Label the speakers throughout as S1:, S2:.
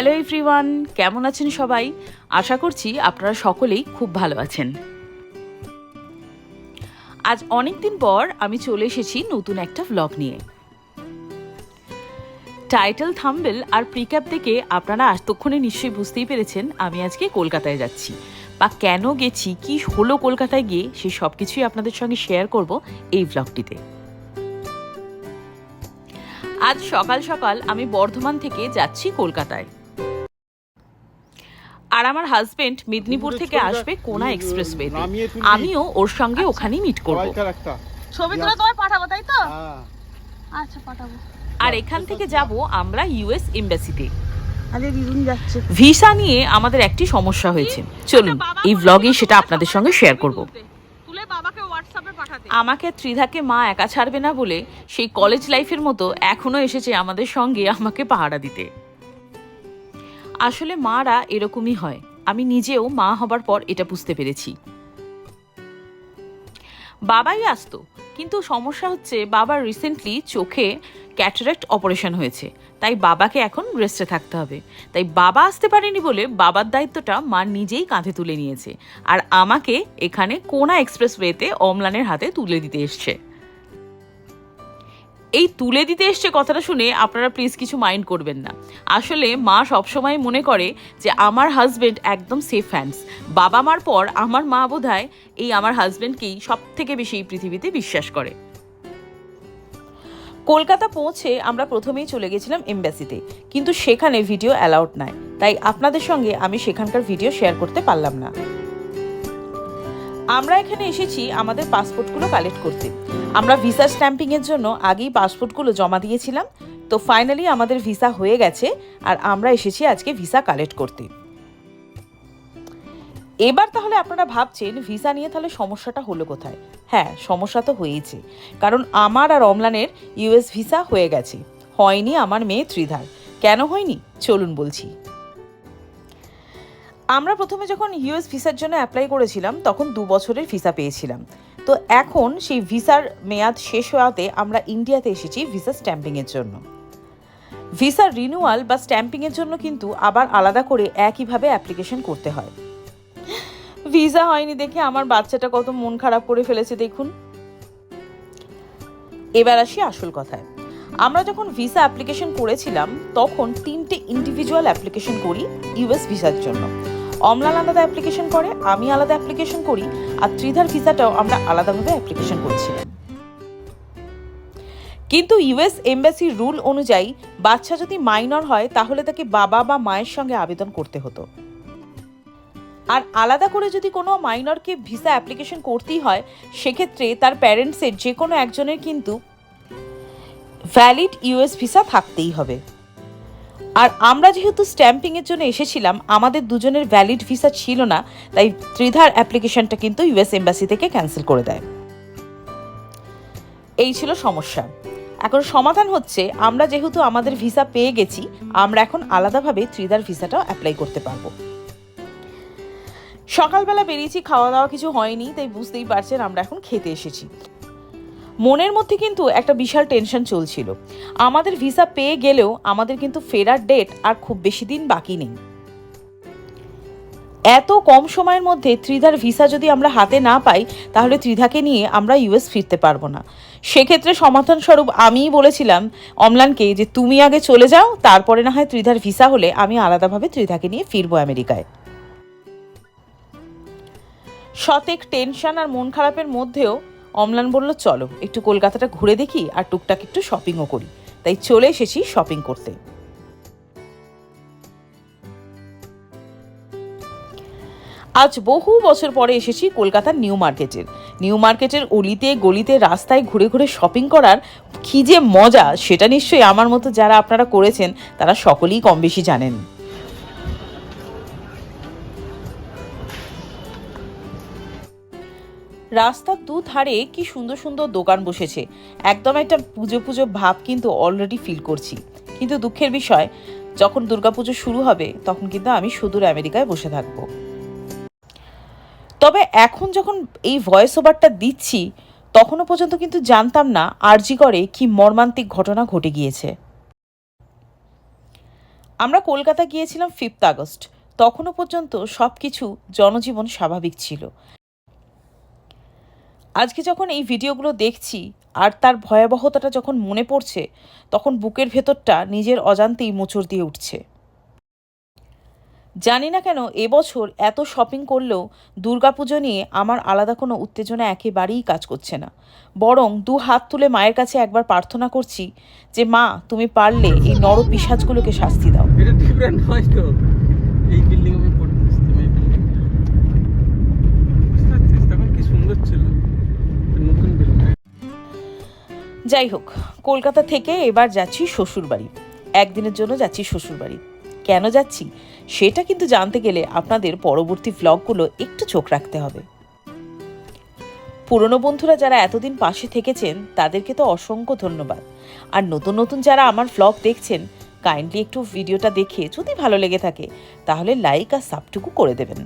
S1: Hello everyone কেমন আছেন সবাই? আশা করছি আপনারা সকলেই খুব ভালো আছেন। আজ অনেক দিন পর আমি চলে এসেছি নতুন একটা ভ্লগ নিয়ে। টাইটেল থাম্বেল আর প্রিক্যাপ থেকে আপনারা এতক্ষণে নিশ্চয়ই বুঝতেই পেরেছেন আমি আজকে কলকাতায় যাচ্ছি। বা কেন গেছি, কি হলো কলকাতায় গিয়ে, সে সব কিছুই আপনাদের সঙ্গে শেয়ার করব এই ভ্লগটিতে আজ সকাল সকাল আমি বর্ধমান থেকে যাচ্ছি কলকাতায়। আর আমার হাজবেন্ড মেদিনীপুর থেকে আসবে কোনা এক্সপ্রেস ওয়েতে
S2: নামিয়ে তুলবি।
S1: আমিও ওর সঙ্গে ওখানেই মিট করব।
S3: ছবি তুলে তোমায় পাঠাবো তাই তো?
S2: হ্যাঁ।
S3: আচ্ছা পাঠাবো।
S1: আর এখান থেকে যাব আমরা ইউএস এমবাসিতে
S3: যাচ্ছে।
S1: ভিসা নিয়ে আমাদের একটি সমস্যা হয়েছে। চলুন এই ভ্লগে সেটা আপনাদের সঙ্গে শেয়ার করব।
S3: তুলে বাবাকে হোয়াটসঅ্যাপে পাঠাতে।
S1: আমাকে ত্রিধাকে মা একা ছাড়বে না বলে সেই কলেজ লাইফের মতো এখনও এসেছে আমাদের সঙ্গে আমাকে পাহারা দিতে। আসলে মারা এরকমই হয়। আমি নিজেও মা হবার পর এটা বুঝতে পেরেছি। বাবাই আসতো, কিন্তু সমস্যা হচ্ছে বাবার রিসেন্টলি চোখে ক্যাটারাক্ট অপারেশন হয়েছে। তাই বাবাকে এখন রেস্টে থাকতে হবে। তাই বাবা আসতে পারেনি বলে বাবার দায়িত্বটা মা নিজেই কাঁধে তুলে নিয়েছে। আর আমাকে এখানে কোনা এক্সপ্রেসওয়েতে অমলানের হাতে তুলে দিতে এসছে। এই তুলে দিতে এসছে কথাটা শুনে আপনারা প্লিজ কিছু মাইন্ড করবেন না। আসলে মা সবসময় মনে করে যে আমার হাজবেন্ড একদম সেফ হ্যান্ডস বাবা মার পর আমার মা বোধহয় এই আমার হাজবেন্ডকেই সব থেকে বেশি এই পৃথিবীতে বিশ্বাস করে। কলকাতা পৌঁছে আমরা প্রথমেই চলে গেছিলাম এম্বাসিতে কিন্তু সেখানে ভিডিও অ্যালাউড নাই। তাই আপনাদের সঙ্গে আমি সেখানকার ভিডিও শেয়ার করতে পারলাম না। আমরা এখানে এসেছি আমাদের পাসপোর্টগুলো কালেক্ট করতে। আমরা ভিসা স্ট্যাম্পিং এর জন্য আগেই পাসপোর্টগুলো জমা দিয়েছিলাম। তো ফাইনালি আমাদের ভিসা হয়ে গেছে আর আমরা এসেছি আজকে ভিসা কালেক্ট করতে। এবার তাহলে আপনারা ভাবছেন, ভিসা নিয়ে তাহলে সমস্যাটা হলো কোথায়? হ্যাঁ সমস্যা তো হয়েইছে। কারণ আমার আর অমলানের ইউএস ভিসা হয়ে গেছে। হয়নি আমার মেয়ে ত্রিধার। কেন হয়নি? চলুন বলছি। আমরা প্রথমে যখন ইউএস ভিসার জন্য অ্যাপ্লাই করেছিলাম, তখন দু বছরের ভিসা পেয়েছিলাম। তো এখন সেই ভিসার মেয়াদ শেষ হওয়াতে আমরা ইন্ডিয়াতে এসেছি ভিসা স্ট্যাম্পিংয়ের জন্য। ভিসার রিনিউয়াল বা স্ট্যাম্পিংয়ের জন্য কিন্তু আবার আলাদা করে একইভাবে অ্যাপ্লিকেশন করতে হয়। ভিসা হয়নি দেখে আমার বাচ্চাটা কত মন খারাপ করে ফেলেছে, দেখুন। এবার আসি আসল কথায়। আমরা যখন ভিসা অ্যাপ্লিকেশন করেছিলাম, তখন তিনটে ইন্ডিভিজুয়াল অ্যাপ্লিকেশন করি ইউএস ভিসার জন্য। অমলান আলাদা অ্যাপ্লিকেশন করে, আমি আলাদা অ্যাপ্লিকেশন করি, আর ত্রিধার ভিসাটাও আমরা আলাদাভাবে অ্যাপ্লিকেশন করেছিলাম কিন্তু ইউএস এমবাসির রুল অনুযায়ী বাচ্চা যদি মাইনর হয়, তাহলে তাকে বাবা বা মায়ের সঙ্গে আবেদন করতে হতো। আর আলাদা করে যদি কোনো মাইনরকে ভিসা অ্যাপ্লিকেশন করতেই হয়, সেক্ষেত্রে তার প্যারেন্টসের যে কোনো একজনের কিন্তু ভ্যালিড ইউএস ভিসা থাকতেই হবে। আর আমরা যেহেতু স্ট্যাম্পিংয়ের জন্য এসেছিলাম, আমাদের দুজনের ভ্যালিড ভিসা ছিল না, তাই ত্রিধার অ্যাপ্লিকেশনটা কিন্তু ইউএস এম্বাসি থেকে ক্যান্সেল করে দেয়। এই ছিল সমস্যা। এখন সমাধান হচ্ছে, আমরা যেহেতু আমাদের ভিসা পেয়ে গেছি, আমরা এখন আলাদাভাবে ত্রিধার ভিসাটাও অ্যাপ্লাই করতে পারব। সকালবেলা বেরিয়েছি খাওয়া দাওয়া কিছু হয়নি, তাই বুঝতেই পারছেন আমরা এখন খেতে এসেছি। মনের মধ্যে কিন্তু একটা বিশাল টেনশন চলছিল। আমাদের ভিসা পেয়ে গেলেও আমাদের কিন্তু ফেরার ডেট আর খুব বেশি দিন বাকি নেই। এত কম সময়ের মধ্যে ত্রিধার ভিসা যদি আমরা হাতে না পাই, তাহলে ত্রিধাকে নিয়ে আমরা ইউএস ফিরতে পারব না। সেক্ষেত্রে সমাধান স্বরূপ আমিই বলেছিলাম অমলানকে যে তুমি আগে চলে যাও, তারপরে না হয় ত্রিধার ভিসা হলে আমি আলাদাভাবে ত্রিধাকে নিয়ে ফিরবো আমেরিকায়। শতেক টেনশন আর মন খারাপের মধ্যেও অমলান বলল, চলো, একটু কলকাতাটা ঘুরে দেখি আর টুকটাক একটু শপিংও করি। তাই চলে এসেছি শপিং করতে। আজ বহু বছর পরে এসেছি কলকাতার নিউ মার্কেটের। নিউ মার্কেটের অলিতে, গলিতে, রাস্তায় ঘুরে ঘুরে শপিং করার কী যে মজা, সেটা নিশ্চয়ই আমার মতো যারা আপনারা করেছেন, তারা সকলেই কম বেশি জানেন। রাস্তার দু ধারে কি সুন্দর সুন্দর দোকান বসেছে। একদম একটা পুজো পুজো ভাব কিন্তু অলরেডি ফিল করছি। কিন্তু দুঃখের বিষয়, যখন দুর্গাপুজো শুরু হবে, তখন কিন্তু আমি সুদূর আমেরিকায় বসে থাকব। তবে এখন যখন এই ভয়েস ওভারটা দিচ্ছি, তখনও পর্যন্ত কিন্তু জানতাম না আরজি করে কি মর্মান্তিক ঘটনা ঘটে গিয়েছে। আমরা কলকাতা গিয়েছিলাম ফিফথ আগস্ট। তখনও পর্যন্ত সব কিছু জনজীবন স্বাভাবিক ছিল। আজকে যখন এই ভিডিওগুলো দেখছি আর তার ভয়াবহতাটা যখন মনে পড়ছে, তখন বুকের ভেতরটা নিজের অজান্তেই মোচড় দিয়ে উঠছে। জানি না কেন এবছর এত শপিং করলেও দুর্গাপুজো নিয়ে আমার আলাদা কোনো উত্তেজনা একেবারেই কাজ করছে না। বরং দু হাত তুলে মায়ের কাছে একবার প্রার্থনা করছি যে, মা, তুমি পারলে এই নর পিসাজগুলোকে শাস্তি দাও।
S2: এই বিল্ডিং আমি
S1: যাই হোক, কলকাতা থেকে এবার যাচ্ছি শ্বশুরবাড়ি। একদিনের জন্য যাচ্ছি শ্বশুরবাড়ি। কেন যাচ্ছি, সেটা কিন্তু জানতে গেলে আপনাদের পরবর্তী ভ্লগগুলো একটু চোখ রাখতে হবে। পুরনো বন্ধুরা যারা এতদিন পাশে থেকেছেন, তাদেরকে তো অসংখ্য ধন্যবাদ। আর নতুন নতুন যারা আমার ভ্লগ দেখছেন কাইন্ডলি একটু ভিডিওটা দেখে যদি ভালো লেগে থাকে, তাহলে লাইক আর সাবটুকু করে দেবেন।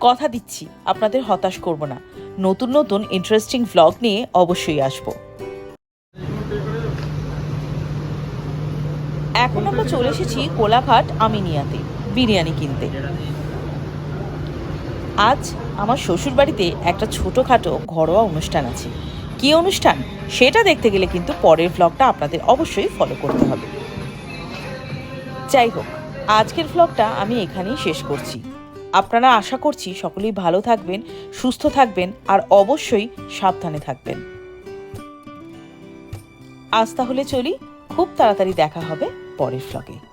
S1: কথা দিচ্ছি, আপনাদের হতাশ করব না। নতুন নতুন ইন্টারেস্টিং ভ্লগ নিয়ে অবশ্যই আসব। এখন আমরা চলে এসেছি কোলাঘাট আমিনিয়াতে, বিরিয়ানি কিনতে। আজ আমার শ্বশুরবাড়িতে একটা ছোটোখাটো ঘরোয়া অনুষ্ঠান আছে। কী অনুষ্ঠান? সেটা দেখতে গেলে কিন্তু পরের ভ্লগটা আপনাদের অবশ্যই ফলো করতে হবে। যাই হোক, আজকের ভ্লগটা আমি এখানেই শেষ করছি। আপনারা আশা করছি সকলেই ভালো থাকবেন, সুস্থ থাকবেন, আর অবশ্যই সাবধানে থাকবেন। আজ তাহলে চলি, খুব তাড়াতাড়ি দেখা হবে পরের ভ্লগে